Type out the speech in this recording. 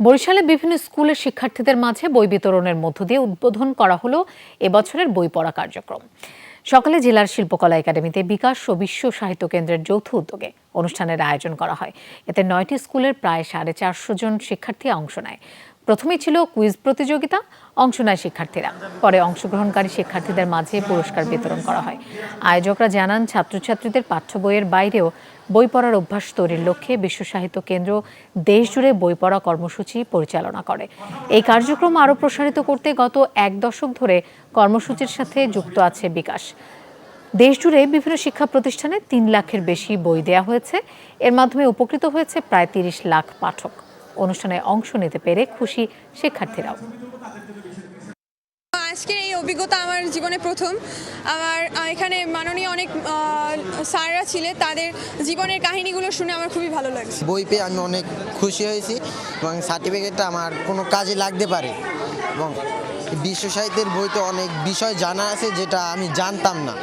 বরিশালে বিভিন্ন স্কুলের শিক্ষার্থীদের মাঝে বই বিতরণের মধ্য দিয়ে উদ্বোধন করা হলো এবছরের বই পড়া কার্যক্রম। সকালে জেলার শিল্পকলা একাডেমিতে বিকাশ ও বিশ্ব সাহিত্য কেন্দ্রের যৌথ উদ্যোগে অনুষ্ঠানের আয়োজন করা হয়। এতে নয়টি স্কুলের প্রায় সাড়ে চারশো জন শিক্ষার্থী অংশ নেয়। প্রথমেই ছিল কুইজ প্রতিযোগিতা, অংশ নেয় শিক্ষার্থীরা। পরে অংশগ্রহণকারী শিক্ষার্থীদের মাঝে পুরস্কার বিতরণ করা হয়। আয়োজকরা জানান, ছাত্রছাত্রীদের পাঠ্য বইয়ের বাইরেও বই পড়ার অভ্যাস তৈরির লক্ষ্যে বিশ্ব সাহিত্য কেন্দ্র দেশজুড়ে বই পড়া কর্মসূচি পরিচালনা করে। এই কার্যক্রম আরও প্রসারিত করতে গত এক দশক ধরে কর্মসূচির সাথে যুক্ত আছে বিকাশ। দেশজুড়ে বিভিন্ন শিক্ষা প্রতিষ্ঠানে তিন লাখের বেশি বই দেয়া হয়েছে। এর মাধ্যমে উপকৃত হয়েছে প্রায় তিরিশ লাখ পাঠক। অনুষ্ঠানে অংশ নিতে পেরে খুশি শিক্ষার্থীরাও। আজকের এই অভিজ্ঞতা আমার জীবনে প্রথম। আমার এখানে মাননীয় অনেক স্যাররা ছিলেন তাদের জীবনের কাহিনীগুলো শুনে আমার খুবই ভালো লাগছে। বই পেয়ে আমি অনেক খুশি হয়েছি এবং সার্টিফিকেটটা আমার কোনো কাজে লাগতে পারে। এবং বিশ্ব সাহিত্যের বইতে অনেক বিষয় জানা আছে যেটা আমি জানতাম না।